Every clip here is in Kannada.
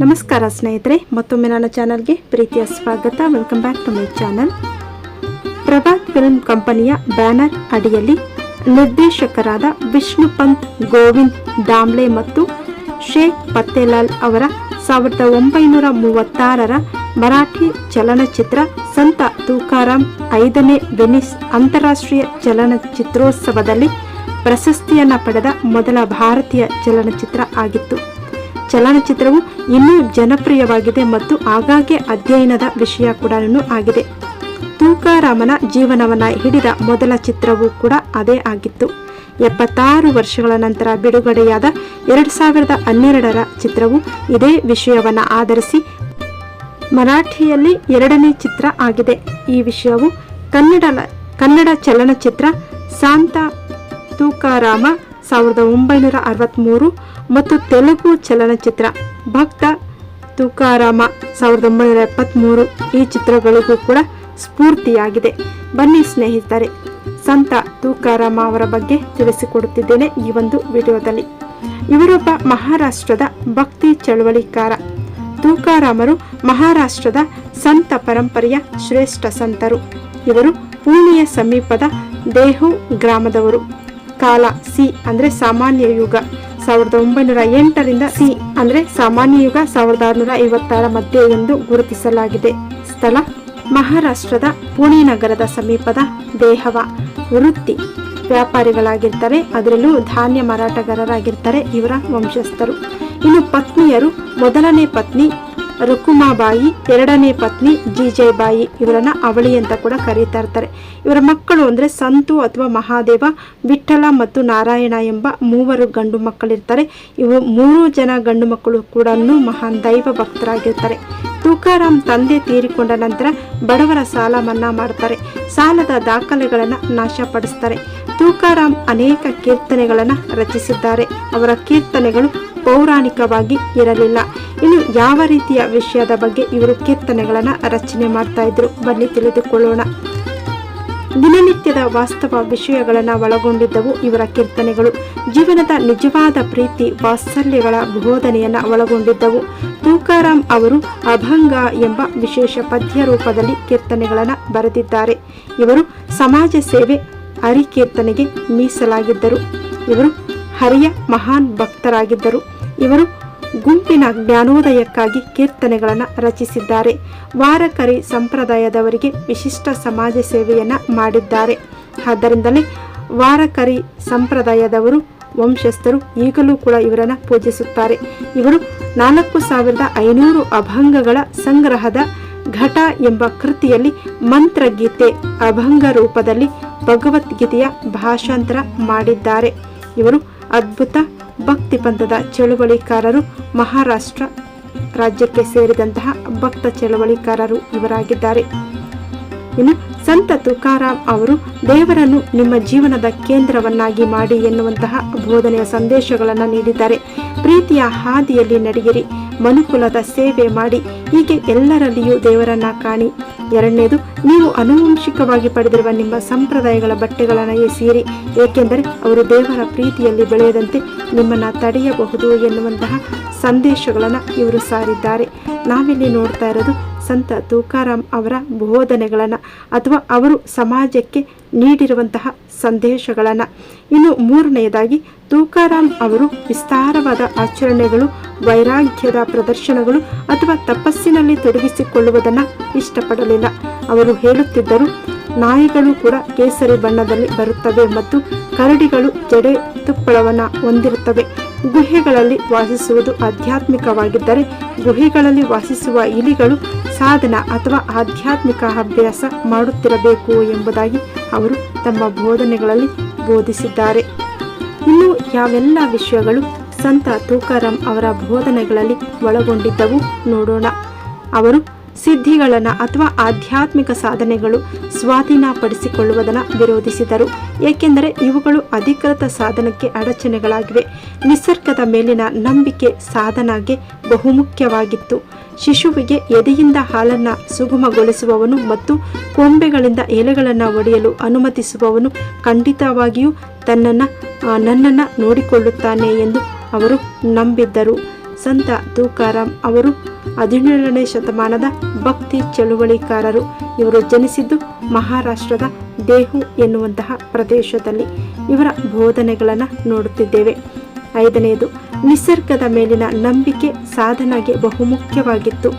ನಮಸ್ಕಾರ ಸ್ನೇಹಿತರೆ, ಮತ್ತೊಮ್ಮೆ ನನ್ನ ಚಾನಲ್ಗೆ ಪ್ರೀತಿಯ ಸ್ವಾಗತ. Welcome back to my channel Prabhat film ಕಂಪನಿಯ ಬ್ಯಾನರ್ ಅಡಿಯಲ್ಲಿ ನಿರ್ದೇಶಕರಾದ ವಿಷ್ಣು ಪಂತ್, ಗೋವಿಂದ್ ದಾಮ್ಲೆ ಮತ್ತು ಶೇಖ್ ಪತ್ತೇಲಾಲ್ ಅವರ ಸಾವಿರದ ಒಂಬೈನೂರ ಮೂವತ್ತಾರರ ಮರಾಠಿ ಚಲನಚಿತ್ರ ಸಂತ ತೂಕಾರಾಮ್ ಐದನೇ ವೆನಿಸ್ ಅಂತಾರಾಷ್ಟ್ರೀಯ ಚಲನಚಿತ್ರೋತ್ಸವದಲ್ಲಿ ಪ್ರಶಸ್ತಿಯನ್ನು ಪಡೆದ ಮೊದಲ ಭಾರತೀಯ ಚಲನಚಿತ್ರ ಆಗಿತ್ತು. ಚಲನಚಿತ್ರವು ಇನ್ನೂ ಜನಪ್ರಿಯವಾಗಿದೆ ಮತ್ತು ಆಗಾಗ್ಗೆ ಅಧ್ಯಯನದ ವಿಷಯ ಕೂಡ ಆಗಿದೆ. ತೂಕಾರಾಮನ ಜೀವನವನ್ನ ಹಿಡಿದ ಮೊದಲ ಚಿತ್ರವೂ ಕೂಡ ಅದೇ ಆಗಿತ್ತು. ಎಪ್ಪತ್ತಾರು ವರ್ಷಗಳ ನಂತರ ಬಿಡುಗಡೆಯಾದ ಎರಡು ಸಾವಿರದ ಹನ್ನೆರಡರ ಚಿತ್ರವು ಇದೇ ವಿಷಯವನ್ನ ಆಧರಿಸಿ ಮರಾಠಿಯಲ್ಲಿ ಎರಡನೇ ಚಿತ್ರ ಆಗಿದೆ. ಈ ವಿಷಯವು ಕನ್ನಡ ಕನ್ನಡ ಚಲನಚಿತ್ರ ಸಾಂತ ತೂಕಾರಾಮ ಸಾವಿರದ ಒಂಬೈನೂರ ಅರವತ್ತ್ಮೂರು ಮತ್ತು ತೆಲುಗು ಚಲನಚಿತ್ರ. ಭಕ್ತ ತುಕಾರಾಮ ಸಾವಿರದ ಒಂಬೈನೂರ ಎಪ್ಪತ್ತ್ಮೂರು ಈ ಚಿತ್ರಗಳಿಗೂ ಕೂಡ ಸ್ಫೂರ್ತಿಯಾಗಿದೆ. ಬನ್ನಿ ಸ್ನೇಹಿತರೆ, ಸಂತ ತುಕಾರಾಮ ಅವರ ಬಗ್ಗೆ ತಿಳಿಸಿಕೊಡುತ್ತಿದ್ದೇನೆ ಈ ಒಂದು ವಿಡಿಯೋದಲ್ಲಿ. ಇವರೊಬ್ಬ ಮಹಾರಾಷ್ಟ್ರದ ಭಕ್ತಿ ಚಳವಳಿಕಾರ. ತೂಕಾರಾಮರು ಮಹಾರಾಷ್ಟ್ರದ ಸಂತ ಪರಂಪರೆಯ ಶ್ರೇಷ್ಠ ಸಂತರು. ಇವರು ಪುಣೆಯ ಸಮೀಪದ ದೇಹು ಗ್ರಾಮದವರು. ಕಾಲ ಸಿ ಅಂದರೆ ಸಾಮಾನ್ಯ ಯುಗ. ಸಾವಿರದ ಒಂಬೈನೂರ ಎಂಟರಿಂದ ಸಿ, ಅಂದ್ರೆ ಸಾಮಾನ್ಯ ಯುಗ ಸಾವಿರದ ಆರುನೂರ ಐವತ್ತಾರ ಮಧ್ಯೆ ಎಂದು ಗುರುತಿಸಲಾಗಿದೆ. ಸ್ಥಳ, ಮಹಾರಾಷ್ಟ್ರದ ಪುಣೆ ನಗರದ ಸಮೀಪದ ದೇಹವ ವೃತ್ತಿ ವ್ಯಾಪಾರಿಗಳಾಗಿರ್ತಾರೆ. ಅದರಲ್ಲೂ ಧಾನ್ಯ ಮಾರಾಟಗಾರರಾಗಿರ್ತಾರೆ ಇವರ ವಂಶಸ್ಥರು. ಇನ್ನು ಪತ್ನಿಯರು, ಮೊದಲನೇ ಪತ್ನಿ ರುಕುಮಾಬಾಯಿ, ಎರಡನೇ ಪತ್ನಿ ಜಿಜೆಬಾಯಿ ಇವರನ್ನ ಅವಳಿ ಅಂತ ಕೂಡ ಕರೀತಾ ಇರ್ತಾರೆ. ಇವರ ಮಕ್ಕಳು ಅಂದ್ರೆ ಸಂತು ಅಥವಾ ಮಹಾದೇವ, ವಿಠಲ ಮತ್ತು ನಾರಾಯಣ ಎಂಬ ಮೂವರು ಗಂಡು ಮಕ್ಕಳಿರ್ತಾರೆ. ಇವರು ಮೂರು ಜನ ಗಂಡು ಮಕ್ಕಳು ಕೂಡ ಮಹಾನ್ ದೈವ ಭಕ್ತರಾಗಿರ್ತಾರೆ. ತುಕಾರಾಮ್ ತಂದೆ ತೀರಿಕೊಂಡ ನಂತರ ಬಡವರ ಸಾಲ ಮನ್ನಾ ಮಾಡ್ತಾರೆ. ಸಾಲದ ದಾಖಲೆಗಳನ್ನು ನಾಶಪಡಿಸ್ತಾರೆ. ತೂಕಾರಾಮ್ ಅನೇಕ ಕೀರ್ತನೆಗಳನ್ನು ರಚಿಸಿದ್ದಾರೆ. ಅವರ ಕೀರ್ತನೆಗಳು ಪೌರಾಣಿಕವಾಗಿ ಇರಲಿಲ್ಲ. ಇನ್ನು ಯಾವ ರೀತಿಯ ವಿಷಯದ ಬಗ್ಗೆ ಇವರು ಕೀರ್ತನೆಗಳನ್ನು ರಚನೆ ಮಾಡ್ತಾ ಇದ್ರು ಬನ್ನಿ ತಿಳಿದುಕೊಳ್ಳೋಣ. ದಿನನಿತ್ಯದ ವಾಸ್ತವ ವಿಷಯಗಳನ್ನು ಒಳಗೊಂಡಿದ್ದವು ಇವರ ಕೀರ್ತನೆಗಳು. ಜೀವನದ ನಿಜವಾದ ಪ್ರೀತಿ, ವಾತ್ಸಲ್ಯಗಳ ಬೋಧನೆಯನ್ನು ಒಳಗೊಂಡಿದ್ದವು. ತೂಕಾರಾಮ್ ಅವರು ಅಭಂಗ ಎಂಬ ವಿಶೇಷ ಪದ್ಯ ರೂಪದಲ್ಲಿ ಕೀರ್ತನೆಗಳನ್ನು ಬರೆದಿದ್ದಾರೆ. ಇವರು ಸಮಾಜ ಸೇವೆ ಹರಿಕೀರ್ತನೆಗೆ ಮೀಸಲಾಗಿದ್ದರು. ಇವರು ಹರಿಯ ಮಹಾನ್ ಭಕ್ತರಾಗಿದ್ದರು. ಇವರು ಗುಂಪಿನ ಜ್ಞಾನೋದಯಕ್ಕಾಗಿ ಕೀರ್ತನೆಗಳನ್ನು ರಚಿಸಿದ್ದಾರೆ. ವಾರಕರಿ ಸಂಪ್ರದಾಯದವರಿಗೆ ವಿಶಿಷ್ಟ ಸಮಾಜ ಸೇವೆಯನ್ನು ಮಾಡಿದ್ದಾರೆ. ಆದ್ದರಿಂದಲೇ ವಾರಕರಿ ಸಂಪ್ರದಾಯದವರು, ವಂಶಸ್ಥರು ಈಗಲೂ ಕೂಡ ಇವರನ್ನು ಪೂಜಿಸುತ್ತಾರೆ. ಇವರು ನಾಲ್ಕು ಸಾವಿರದ ಐನೂರು ಅಭಂಗಗಳ ಸಂಗ್ರಹದ ಘಟ ಎಂಬ ಕೃತಿಯಲ್ಲಿ ಮಂತ್ರಗೀತೆ ಅಭಂಗ ರೂಪದಲ್ಲಿ ಭಗವದ್ಗೀತೆಯ ಭಾಷಾಂತರ ಮಾಡಿದ್ದಾರೆ. ಇವರು ಅದ್ಭುತ ಭಕ್ತಿ ಪಂಥದ ಚಳುವಳಿಕಾರರು ಮಹಾರಾಷ್ಟ್ರ ರಾಜ್ಯಕ್ಕೆ ಸೇರಿದಂತಹ ಭಕ್ತ ಚಳವಳಿಕಾರರು ಇವರಾಗಿದ್ದಾರೆ. ಇನ್ನು ಸಂತ ತುಕಾರಾಮ್ ಅವರು ದೇವರನ್ನು ನಿಮ್ಮ ಜೀವನದ ಕೇಂದ್ರವನ್ನಾಗಿ ಮಾಡಿ ಎನ್ನುವಂತಹ ಬೋಧನೆಯ ಸಂದೇಶಗಳನ್ನು ನೀಡಿದ್ದಾರೆ. ಪ್ರೀತಿಯ ಹಾದಿಯಲ್ಲಿ ನಡೆಯಿರಿ. ಮನುಕುಲದ ಸೇವೆ ಮಾಡಿ, ಹೀಗೆ ಎಲ್ಲರಲ್ಲಿಯೂ ದೇವರನ್ನ ಕಾಣಿ. ಎರಡನೇದು, ನೀವು ಅನುವಂಶಿಕವಾಗಿ ಪಡೆದಿರುವ ನಿಮ್ಮ ಸಂಪ್ರದಾಯಗಳ ಬಟ್ಟೆಗಳನ್ನು ಸೀರಿ ಏಕೆಂದರೆ ಅವರು ದೇವರ ಪ್ರೀತಿಯಲ್ಲಿ ಬೆಳೆಯದಂತೆ ನಿಮ್ಮನ್ನು ತಡೆಯಬಹುದು ಎನ್ನುವಂತಹ ಸಂದೇಶಗಳನ್ನು ಇವರು ಸಾರಿದ್ದಾರೆ. ನಾವಿಲ್ಲಿ ನೋಡ್ತಾ ಇರೋದು ಸಂತ ತೂಕಾರಾಮ್ ಅವರ ಬೋಧನೆಗಳನ್ನು ಅಥವಾ ಅವರು ಸಮಾಜಕ್ಕೆ ನೀಡಿರುವಂತಹ ಸಂದೇಶಗಳನ್ನು. ಇನ್ನು ಮೂರನೆಯದಾಗಿ, ತೂಕಾರಾಮ್ ಅವರು ವಿಸ್ತಾರವಾದ ಆಚರಣೆಗಳು, ವೈರಾಗ್ಯದ ಪ್ರದರ್ಶನಗಳು ಅಥವಾ ತಪಸ್ಸಿನಲ್ಲಿ ತೊಡಗಿಸಿಕೊಳ್ಳುವುದನ್ನು ಇಷ್ಟಪಡಲಿಲ್ಲ. ಅವರು ಹೇಳುತ್ತಿದ್ದರು, ನಾಯಿಗಳು ಕೂಡ ಕೇಸರಿ ಬಣ್ಣದಲ್ಲಿ ಬರುತ್ತವೆ ಮತ್ತು ಕರಡಿಗಳು ಜಡೆ ತುಪ್ಪಳವನ್ನು ಹೊಂದಿರುತ್ತವೆ. ಗುಹೆಗಳಲ್ಲಿ ವಾಸಿಸುವುದು ಆಧ್ಯಾತ್ಮಿಕವಾಗಿದ್ದರೆ ಗುಹೆಗಳಲ್ಲಿ ವಾಸಿಸುವ ಇಲಿಗಳು ಸಾಧನ ಅಥವಾ ಆಧ್ಯಾತ್ಮಿಕ ಅಭ್ಯಾಸ ಮಾಡುತ್ತಿರಬೇಕು ಎಂಬುದಾಗಿ ಅವರು ತಮ್ಮ ಬೋಧನೆಗಳಲ್ಲಿ ಬೋಧಿಸಿದ್ದಾರೆ. ಇನ್ನು ಯಾವೆಲ್ಲ ವಿಷಯಗಳು ಸಂತ ತೂಕಾರಾಮ್ ಅವರ ಬೋಧನೆಗಳಲ್ಲಿ ಒಳಗೊಂಡಿದ್ದವು ನೋಡೋಣ. ಅವರು ಸಿದ್ಧಿಗಳನ್ನು ಅಥವಾ ಆಧ್ಯಾತ್ಮಿಕ ಸಾಧನೆಗಳು ಸ್ವಾಧೀನಪಡಿಸಿಕೊಳ್ಳುವುದನ್ನು ವಿರೋಧಿಸಿದರು. ಏಕೆಂದರೆ ಇವುಗಳು ಅಧಿಕೃತ ಸಾಧನಕ್ಕೆ ಅಡಚಣೆಗಳಾಗಿವೆ. ನಿಸರ್ಗದ ಮೇಲಿನ ನಂಬಿಕೆ ಸಾಧನಗೆ ಬಹುಮುಖ್ಯವಾಗಿತ್ತು. ಶಿಶುವಿಗೆ ಎದೆಯಿಂದ ಹಾಲನ್ನು ಸುಗಮಗೊಳಿಸುವವನು ಮತ್ತು ಕೊಂಬೆಗಳಿಂದ ಎಲೆಗಳನ್ನು ಒಡೆಯಲು ಅನುಮತಿಸುವವನು ಖಂಡಿತವಾಗಿಯೂ ತನ್ನನ್ನು ನನ್ನನ್ನು ನೋಡಿಕೊಳ್ಳುತ್ತಾನೆ ಎಂದು ಅವರು ನಂಬಿದ್ದರು. ಸಂತ ತೂಕಾರಾಮ್ ಅವರು ಹದಿನೇಳನೇ ಶತಮಾನದ ಭಕ್ತಿ ಚಳುವಳಿಕಾರರು. ಇವರು ಜನಿಸಿದ್ದು ಮಹಾರಾಷ್ಟ್ರದ ದೇಹು ಎನ್ನುವಂತಹ ಪ್ರದೇಶದಲ್ಲಿ. ಇವರ ಬೋಧನೆಗಳನ್ನು ನೋಡುತ್ತಿದ್ದೇವೆ. ಐದನೆಯದು ನಿಸರ್ಗದ ಮೇಲಿನ ನಂಬಿಕೆ ಸಾಧನೆಗೆ ಬಹುಮುಖ್ಯವಾಗಿತ್ತು.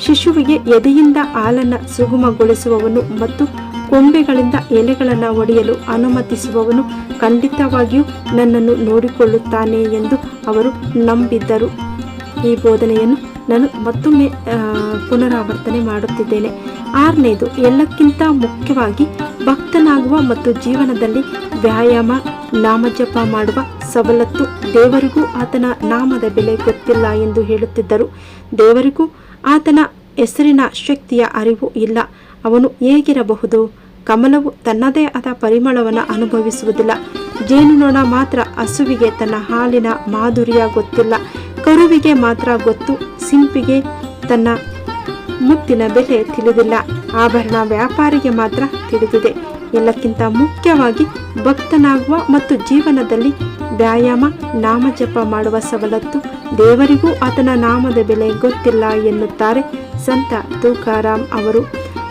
ಶಿಶುವಿಗೆ ಎದೆಯಿಂದ ಹಾಲನ್ನು ಸುಗಮಗೊಳಿಸುವವನು ಮತ್ತು ಕೊಂಬೆಗಳಿಂದ ಎಲೆಗಳನ್ನು ಒಡೆಯಲು ಅನುಮತಿಸುವವನು ಖಂಡಿತವಾಗಿಯೂ ನನ್ನನ್ನು ನೋಡಿಕೊಳ್ಳುತ್ತಾನೆ ಎಂದು ಅವರು ನಂಬಿದ್ದರು. ಈ ಬೋಧನೆಯನ್ನು ನಾನು ಮತ್ತೊಮ್ಮೆ ಪುನರಾವರ್ತನೆ ಮಾಡುತ್ತಿದ್ದೇನೆ. ಆರನೇದು, ಎಲ್ಲಕ್ಕಿಂತ ಮುಖ್ಯವಾಗಿ ಭಕ್ತನಾಗುವ ಮತ್ತು ಜೀವನದಲ್ಲಿ ವ್ಯಾಯಾಮ, ನಾಮಜಪ ಮಾಡುವ ಸವಲತ್ತು ದೇವರಿಗೂ ಆತನ ನಾಮದ ಬೆಲೆ ಗೊತ್ತಿಲ್ಲ ಎಂದು ಹೇಳುತ್ತಿದ್ದರು. ದೇವರಿಗೂ ಆತನ ಹೆಸರಿನ ಶಕ್ತಿಯ ಅರಿವು ಇಲ್ಲ. ಅವನು ಹೇಗಿರಬಹುದು? ಕಮಲವು ತನ್ನದೇ ಆದ ಪರಿಮಳವನ್ನು ಅನುಭವಿಸುವುದಿಲ್ಲ. ಜೇನುನೊಣ ಮಾತ್ರ ಹಸುವಿಗೆ ತನ್ನ ಹಾಲಿನ ಮಾಧುರ್ಯ ಗೊತ್ತಿಲ್ಲ. ಕರುವಿಗೆ ಮಾತ್ರ ಗೊತ್ತು, ಸಿಂಪಿಗೆ ತನ್ನ ಮುತ್ತಿನ ಬೆಲೆ ತಿಳಿದಿಲ್ಲ. ಆಭರಣ ವ್ಯಾಪಾರಿಗೆ ಮಾತ್ರ ತಿಳಿದಿದೆ. ಎಲ್ಲಕ್ಕಿಂತ ಮುಖ್ಯವಾಗಿ ಭಕ್ತನಾಗುವ ಮತ್ತು ಜೀವನದಲ್ಲಿ ವ್ಯಾಯಾಮ, ನಾಮಜಪ ಮಾಡುವ ಸವಲತ್ತು ದೇವರಿಗೂ ಆತನ ನಾಮದ ಬೆಲೆ ಗೊತ್ತಿಲ್ಲ ಎನ್ನುತ್ತಾರೆ ಸಂತ ತೂಕಾರಾಮ್ ಅವರು.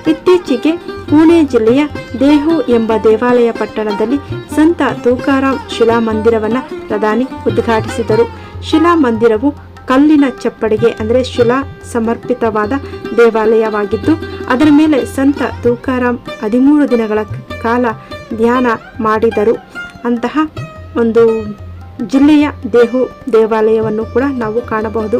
ಇತ್ತೀಚೆಗೆ ಪುಣೆ ಜಿಲ್ಲೆಯ ದೇಹು ಎಂಬ ದೇವಾಲಯ ಪಟ್ಟಣದಲ್ಲಿ ಸಂತ ತೂಕಾರಾಮ್ ಶಿಲಾಮಂದಿರವನ್ನು ಪ್ರಧಾನಿ ಉದ್ಘಾಟಿಸಿದರು. ಶಿಲಾ ಮಂದಿರವು ಕಲ್ಲಿನ ಚಪ್ಪಡಿಗೆ, ಅಂದರೆ ಶಿಲಾ ಸಮರ್ಪಿತವಾದ ದೇವಾಲಯವಾಗಿದ್ದು, ಅದರ ಮೇಲೆ ಸಂತ ತೂಕಾರಾಮ್ ಹದಿಮೂರು ದಿನಗಳ ಕಾಲ ಧ್ಯಾನ ಮಾಡಿದರು. ಅಂತಹ ಒಂದು ಜಿಲ್ಲೆಯ ದೇಹು ದೇವಾಲಯವನ್ನು ಕೂಡ ನಾವು ಕಾಣಬಹುದು.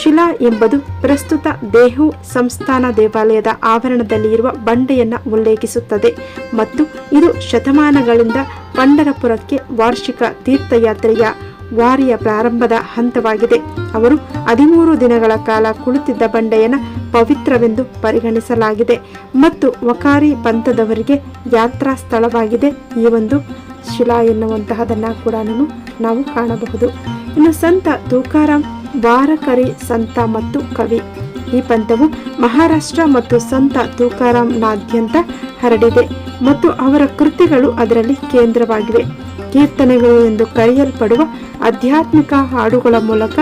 ಶಿಲಾ ಎಂಬುದು ಪ್ರಸ್ತುತ ದೇಹು ಸಂಸ್ಥಾನ ದೇವಾಲಯದ ಆವರಣದಲ್ಲಿ ಇರುವ ಬಂಡೆಯನ್ನು ಉಲ್ಲೇಖಿಸುತ್ತದೆ ಮತ್ತು ಇದು ಶತಮಾನಗಳಿಂದ ಪಂಡರಪುರಕ್ಕೆ ವಾರ್ಷಿಕ ತೀರ್ಥಯಾತ್ರೆಯ ವಾರಿಯ ಪ್ರಾರಂಭದ ಹಂತವಾಗಿದೆ. ಅವರು ಹದಿಮೂರು ದಿನಗಳ ಕಾಲ ಕುಳಿತಿದ್ದ ಬಂಡೆಯನ್ನು ಪವಿತ್ರವೆಂದು ಪರಿಗಣಿಸಲಾಗಿದೆ. ಮತ್ತು ವಕಾರಿ ಪಂಥದವರಿಗೆ ಯಾತ್ರಾ ಸ್ಥಳವಾಗಿದೆ. ಈ ಒಂದು ಶಿಲಾ ಎನ್ನುವಂತಹದನ್ನು ಕೂಡ ನಾವು ಕಾಣಬಹುದು. ಇನ್ನು ಸಂತ ತೂಕಾರಾಮ್ ವಾರಕರಿ ಸಂತ ಮತ್ತು ಕವಿ. ಈ ಪಂಥವು ಮಹಾರಾಷ್ಟ್ರ ಮತ್ತು ಸಂತ ತೂಕಾರಾಮ್ನಾದ್ಯಂತ ಹರಡಿದೆ. ಮತ್ತು ಅವರ ಕೃತಿಗಳು ಅದರಲ್ಲಿ ಕೇಂದ್ರವಾಗಿವೆ. ಕೀರ್ತನೆಗಳು ಎಂದು ಕರೆಯಲ್ಪಡುವ ಆಧ್ಯಾತ್ಮಿಕ ಹಾಡುಗಳ ಮೂಲಕ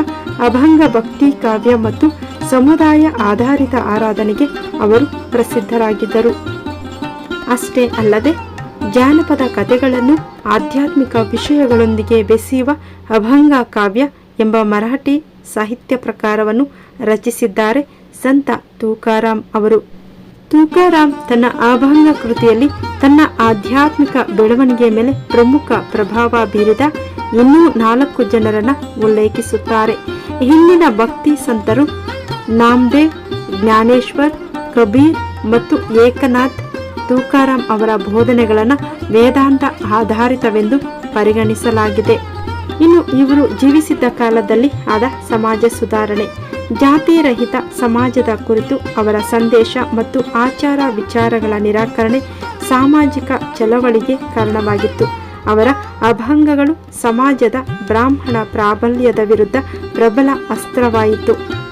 ಅಭಂಗ ಭಕ್ತಿ ಕಾವ್ಯ ಮತ್ತು ಸಮುದಾಯ ಆಧಾರಿತ ಆರಾಧನೆಗೆ ಅವರು ಪ್ರಸಿದ್ಧರಾಗಿದ್ದರು. ಅಷ್ಟೇ ಅಲ್ಲದೆ, ಜಾನಪದ ಕಥೆಗಳನ್ನು ಆಧ್ಯಾತ್ಮಿಕ ವಿಷಯಗಳೊಂದಿಗೆ ಬೆಸೆಯುವ ಅಭಂಗ ಕಾವ್ಯ ಎಂಬ ಮರಾಠಿ ಸಾಹಿತ್ಯ ಪ್ರಕಾರವನ್ನು ರಚಿಸಿದ್ದಾರೆ ಸಂತ ತೂಕಾರಾಮ್ ಅವರು. ತೂಕಾರಾಮ್ ತನ್ನ ಆಭಂಗ ಕೃತಿಯಲ್ಲಿ ತನ್ನ ಆಧ್ಯಾತ್ಮಿಕ ಬೆಳವಣಿಗೆಯ ಮೇಲೆ ಪ್ರಮುಖ ಪ್ರಭಾವ ಬೀರಿದ ಇನ್ನೂ ನಾಲ್ಕು ಜನರನ್ನ ಉಲ್ಲೇಖಿಸುತ್ತಾರೆ. ಹಿಂದಿನ ಭಕ್ತಿ ಸಂತರು ನಾಮದೇವ್, ಜ್ಞಾನೇಶ್ವರ್, ಕಬೀರ್ ಮತ್ತು ಏಕನಾಥ್ ತೂಕಾರಾಮ್ ಅವರ ಬೋಧನೆಗಳನ್ನು ವೇದಾಂತ ಆಧಾರಿತವೆಂದು ಪರಿಗಣಿಸಲಾಗಿದೆ. ಇನ್ನು ಇವರು ಜೀವಿಸಿದ್ದ ಕಾಲದಲ್ಲಿ ಆದ ಸಮಾಜ ಸುಧಾರಣೆ. ಜಾತಿರಹಿತ ಸಮಾಜದ ಕುರಿತು ಅವರ ಸಂದೇಶ ಮತ್ತು ಆಚಾರ ವಿಚಾರಗಳ ನಿರಾಕರಣೆ ಸಾಮಾಜಿಕ ಚಳವಳಿಗೆ ಕಾರಣವಾಗಿತ್ತು. ಅವರ ಅಭಂಗಗಳು ಸಮಾಜದ ಬ್ರಾಹ್ಮಣ ಪ್ರಾಬಲ್ಯದ ವಿರುದ್ಧ ಪ್ರಬಲ ಅಸ್ತ್ರವಾಯಿತು.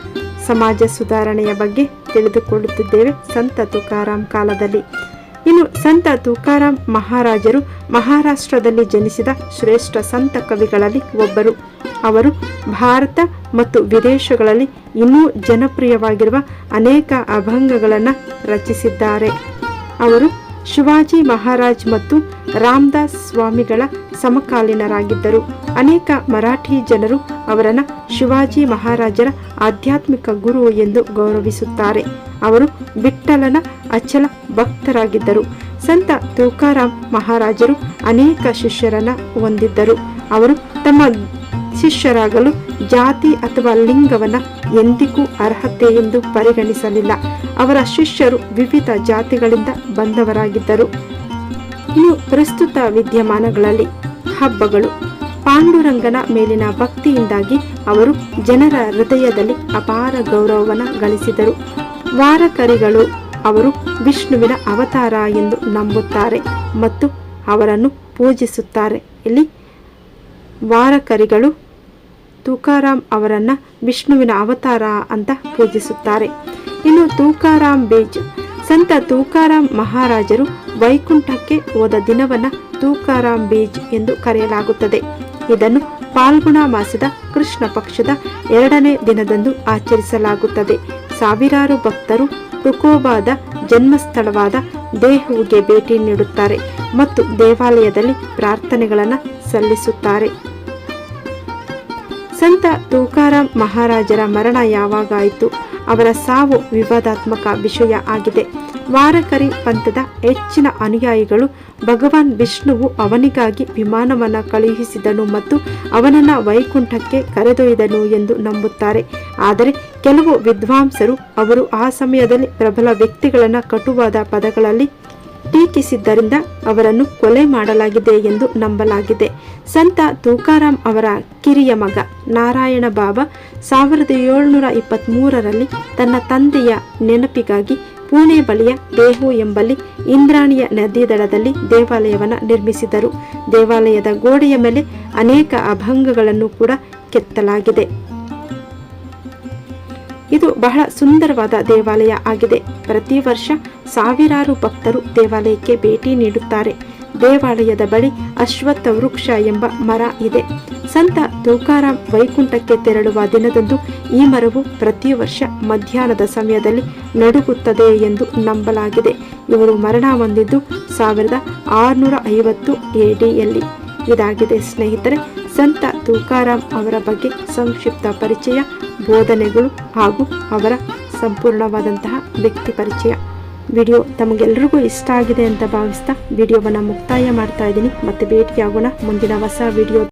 ಸಮಾಜ ಸುಧಾರಣೆಯ ಬಗ್ಗೆ ತಿಳಿದುಕೊಳ್ಳುತ್ತಿದ್ದೇವೆ ಸಂತ ತುಕಾರಾಂ ಕಾಲದಲ್ಲಿ. ಇನ್ನು ಸಂತ ತುಕಾರಾಮ್ ಮಹಾರಾಜರು ಮಹಾರಾಷ್ಟ್ರದಲ್ಲಿ ಜನಿಸಿದ ಶ್ರೇಷ್ಠ ಸಂತ ಕವಿಗಳಲ್ಲಿ ಒಬ್ಬರು. ಅವರು ಭಾರತ ಮತ್ತು ವಿದೇಶಗಳಲ್ಲಿ ಇನ್ನೂ ಜನಪ್ರಿಯವಾಗಿರುವ ಅನೇಕ ಅಭಂಗಗಳನ್ನು ರಚಿಸಿದ್ದಾರೆ. ಅವರು ಶಿವಾಜಿ ಮಹಾರಾಜ್ ಮತ್ತು ರಾಮದಾಸ್ ಸ್ವಾಮಿಗಳ ಸಮಕಾಲೀನರಾಗಿದ್ದರು. ಅನೇಕ ಮರಾಠಿ ಜನರು ಅವರನ್ನು ಶಿವಾಜಿ ಮಹಾರಾಜರ ಆಧ್ಯಾತ್ಮಿಕ ಗುರು ಎಂದು ಗೌರವಿಸುತ್ತಾರೆ. ಅವರು ಬಿಟ್ಟಲನ ಅಚಲ ಭಕ್ತರಾಗಿದ್ದರು. ಸಂತ ತುಕಾರಾಮ್ ಮಹಾರಾಜರು ಅನೇಕ ಶಿಷ್ಯರನ್ನ ಹೊಂದಿದ್ದರು. ಅವರು ತಮ್ಮ ಶಿಷ್ಯರಾಗಲು ಜಾತಿ ಅಥವಾ ಲಿಂಗವನ್ನು ಎಂದಿಗೂ ಅರ್ಹತೆ ಎಂದು ಪರಿಗಣಿಸಲಿಲ್ಲ. ಅವರ ಶಿಷ್ಯರು ವಿವಿಧ ಜಾತಿಗಳಿಂದ ಬಂದವರಾಗಿದ್ದರು. ಇನ್ನು ಪ್ರಸ್ತುತ ವಿದ್ಯಮಾನಗಳಲ್ಲಿ ಹಬ್ಬಗಳು ಪಾಂಡುರಂಗನ ಮೇಲಿನ ಭಕ್ತಿಯಿಂದಾಗಿ ಅವರು ಜನರ ಹೃದಯದಲ್ಲಿ ಅಪಾರ ಗೌರವವನ್ನು ಗಳಿಸಿದರು. ವಾರಕರಿಗಳು ಅವರು ವಿಷ್ಣುವಿನ ಅವತಾರ ಎಂದು ನಂಬುತ್ತಾರೆ ಮತ್ತು ಅವರನ್ನು ಪೂಜಿಸುತ್ತಾರೆ. ಇಲ್ಲಿ ವಾರಕರಿಗಳು ತುಕಾರಾಮ್ ಅವರನ್ನ ವಿಷ್ಣುವಿನ ಅವತಾರ ಅಂತ ಪೂಜಿಸುತ್ತಾರೆ. ಇನ್ನು ತೂಕಾರಾಮ್ ಬೀಜ್. ಸಂತ ತೂಕಾರಾಮ್ ಮಹಾರಾಜರು ವೈಕುಂಠಕ್ಕೆ ಹೋದ ದಿನವನ್ನ ತೂಕಾರಾಮ್ ಬೀಜ್ ಎಂದು ಕರೆಯಲಾಗುತ್ತದೆ. ಇದನ್ನು ಪಾಲ್ಗುಣ ಮಾಸದ ಕೃಷ್ಣ ಪಕ್ಷದ ಎರಡನೇ ದಿನದಂದು ಆಚರಿಸಲಾಗುತ್ತದೆ. ಸಾವಿರಾರು ಭಕ್ತರು ಟುಕೋಬಾದ ಜನ್ಮಸ್ಥಳವಾದ ದೇಹುವಿಗೆ ಭೇಟಿ ನೀಡುತ್ತಾರೆ ಮತ್ತು ದೇವಾಲಯದಲ್ಲಿ ಪ್ರಾರ್ಥನೆಗಳನ್ನು ಸಲ್ಲಿಸುತ್ತಾರೆ. ಸಂತ ತೂಕಾರಾಮ್ ಮಹಾರಾಜರ ಮರಣ ಯಾವಾಗಾಯಿತು? ಅವರ ಸಾವು ವಿವಾದಾತ್ಮಕ ವಿಷಯ ಆಗಿದೆ. ವಾರಕರಿ ಪಂಥದ ಹೆಚ್ಚಿನ ಅನುಯಾಯಿಗಳು ಭಗವಾನ್ ವಿಷ್ಣುವು ಅವನಿಗಾಗಿ ವಿಮಾನವನ್ನು ಕಳುಹಿಸಿದನು ಮತ್ತು ಅವನನ್ನು ವೈಕುಂಠಕ್ಕೆ ಕರೆದೊಯ್ದನು ಎಂದು ನಂಬುತ್ತಾರೆ. ಆದರೆ ಕೆಲವು ವಿದ್ವಾಂಸರು ಅವರು ಆ ಸಮಯದಲ್ಲಿ ಪ್ರಬಲ ವ್ಯಕ್ತಿಗಳನ್ನು ಕಟುವಾದ ಪದಗಳಲ್ಲಿ ಟೀಕಿಸಿದ್ದರಿಂದ ಅವರನ್ನು ಕೊಲೆ ಮಾಡಲಾಗಿದೆ ಎಂದು ನಂಬಲಾಗಿದೆ. ಸಂತ ತೂಕಾರಾಮ್ ಅವರ ಕಿರಿಯ ಮಗ. ನಾರಾಯಣ ಬಾಬಾ ಸಾವಿರದ ಏಳುನೂರ ಇಪ್ಪತ್ತ್ಮೂರರಲ್ಲಿ ತನ್ನ ತಂದೆಯ ನೆನಪಿಗಾಗಿ ಪುಣೆ ಬಳಿಯ ದೇಹು ಎಂಬಲ್ಲಿ ಇಂದ್ರಾಣಿಯ ನದಿ ದಡದಲ್ಲಿ ದೇವಾಲಯವನ್ನು ನಿರ್ಮಿಸಿದರು. ದೇವಾಲಯದ ಗೋಡೆಯ ಮೇಲೆ ಅನೇಕ ಅಭಂಗಗಳನ್ನು ಕೂಡ ಕೆತ್ತಲಾಗಿದೆ. ಇದು ಬಹಳ ಸುಂದರವಾದ ದೇವಾಲಯ ಆಗಿದೆ. ಪ್ರತಿ ವರ್ಷ ಸಾವಿರಾರು ಭಕ್ತರು ದೇವಾಲಯಕ್ಕೆ ಭೇಟಿ ನೀಡುತ್ತಾರೆ. ದೇವಾಲಯದ ಬಳಿ ಅಶ್ವತ್ಥ ವೃಕ್ಷ ಎಂಬ ಮರ ಇದೆ. ಸಂತ ತುಕಾರಾಂ ವೈಕುಂಠಕ್ಕೆ ತೆರಳುವ ದಿನದಂದು ಈ ಮರವು ಪ್ರತಿ ವರ್ಷ ಮಧ್ಯಾಹ್ನದ ಸಮಯದಲ್ಲಿ ನಡುಗುತ್ತದೆ ಎಂದು ನಂಬಲಾಗಿದೆ. ಇವರು ಮರಣ ಹೊಂದಿದ್ದು ಸಾವಿರದ ಆರುನೂರ ಐವತ್ತು ಎಡಿಯಲ್ಲಿ ಇದಾಗಿದೆ. ಸ್ನೇಹಿತರೆ, ಸಂತ ತುಕಾರಾಮ್ ಅವರ ಬಗ್ಗೆ ಸಂಕ್ಷಿಪ್ತ ಪರಿಚಯ, ಬೋಧನೆಗಳು ಹಾಗೂ ಅವರ ಸಂಪೂರ್ಣವಾದಂತಹ ವ್ಯಕ್ತಿ ಪರಿಚಯ. ವಿಡಿಯೋ ತಮಗೆಲ್ಲರಿಗೂ ಇಷ್ಟ ಆಗಿದೆ ಅಂತ ಭಾವಿಸ್ತಾ ವಿಡಿಯೋವನ್ನು ಮುಕ್ತಾಯ ಮಾಡ್ತಾ ಇದ್ದೀನಿ. ಮತ್ತೆ ಭೇಟಿಯಾಗೋಣ ಮುಂದಿನ ಹೊಸ ವಿಡಿಯೋ